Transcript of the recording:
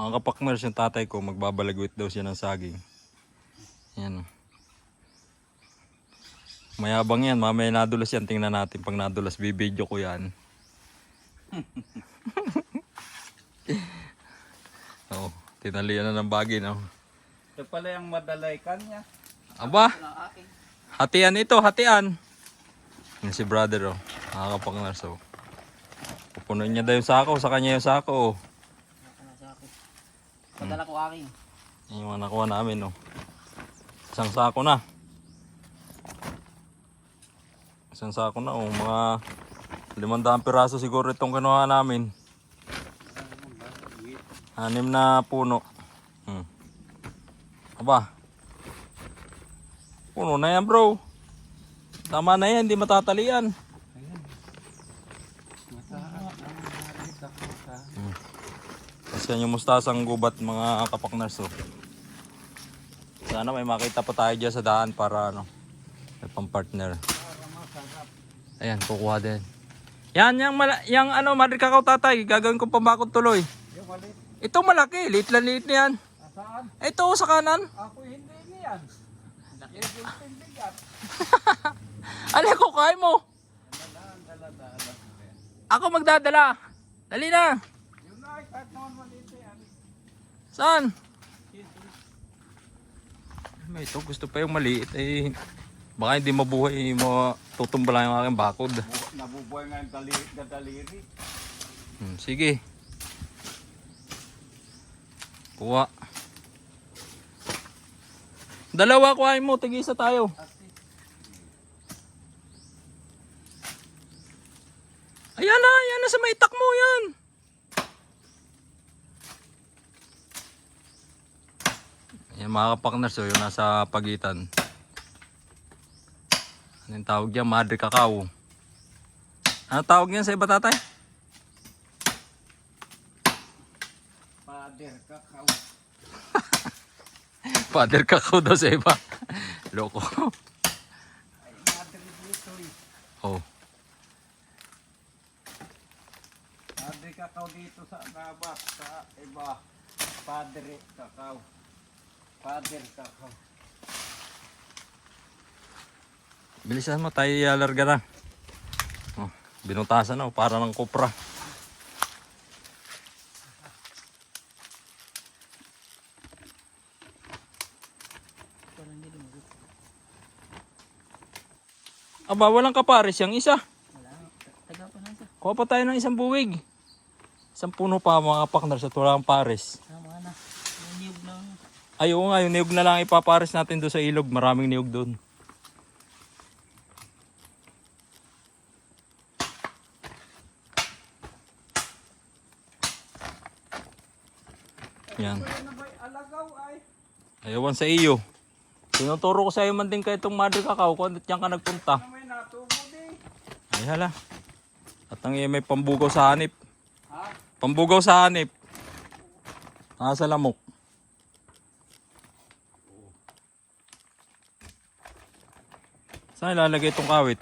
Mga kapakmers yung tatay ko, magbabalagwit daw siya ng saging. Yan. oh. Mayabang yan, mamaya nadulas yan. Tingnan natin pag nadulas, bibidyo ko yan. Oo, tinalian na ng bagay no. Ito pala yung madalay kanya. Aba, hatian ito, hatian. Yan si brother oh, nakakapaknars oh. Pupunuin niya daw yung sako, sa kanya yung sako oh. Padala ko akin. Yung mga nakuha namin oh. Isang sako na. Isang sako na oh, mga limandaan piraso siguro itong kinuha namin. Anim na puno. Hmm. Aba. Puno na yan bro. Tama na yan, hindi matatalian. Hmm. Kasi yan yung mustasang gubat mga kapaknars oh. Sana may makita pa tayo dyan sa daan para ano, may pang-partner. Ayan, kukuha din. Yan, yung, mala- yung ano, madri kakao tatay, gagawin ko pambakot tuloy. Yung. Ito malaki, liit lang liit na yan. Asaan? Ito sa kanan. Ako hindi niyan. Yung bigat. Ano ko kaya mo? Ako magdadala. Dali na, kahit naman maliit yan. Saan? May ito, gusto pa yung maliit eh. Baka hindi mabuhay, mo tutumba lang yung aking bakod. Bu- Nabubuhay nga yung dali, dadaliri. Hmm, sige. Kuha. Dalawa kuhain mo, tigisa tayo. Ayan na, ayan na sa may itak mo yan. Ayan mga kapakners, so, yung nasa pagitan. Ano yung tawag dyan? Madre Cacao. Ano tawag niyan sa iba tatay? Pader, kakao. Father Cacao daw sa iba. Loko. Ay, pader dito eh. Oh. Pader kakao dito sa nabas. Sa iba. Pader kakao. Pader kakao. Bilisan mo tayo ialarga na. Oh, binutasan na oh, para ng kopra. Aba, walang kapares yung isa. Taga pa ito. Kuha pa tayo ng isang buwig. Isang puno pa mga kapaknar sa tulang pares. Tama na. Yung niyog ng... Ay, oo nga, yung niyog na lang ipapares natin doon sa ilog. Maraming niyog doon. Yan. Ayawan sa iyo. Tinuturo ko sa iyo man din kayo itong mother kakao kung diyan ka nagpunta. Ay hala. At ang may pambugaw sa hanip. Ha? Pambugaw sa hanip. Nasa lamok. Saan ilalagay itong kawit?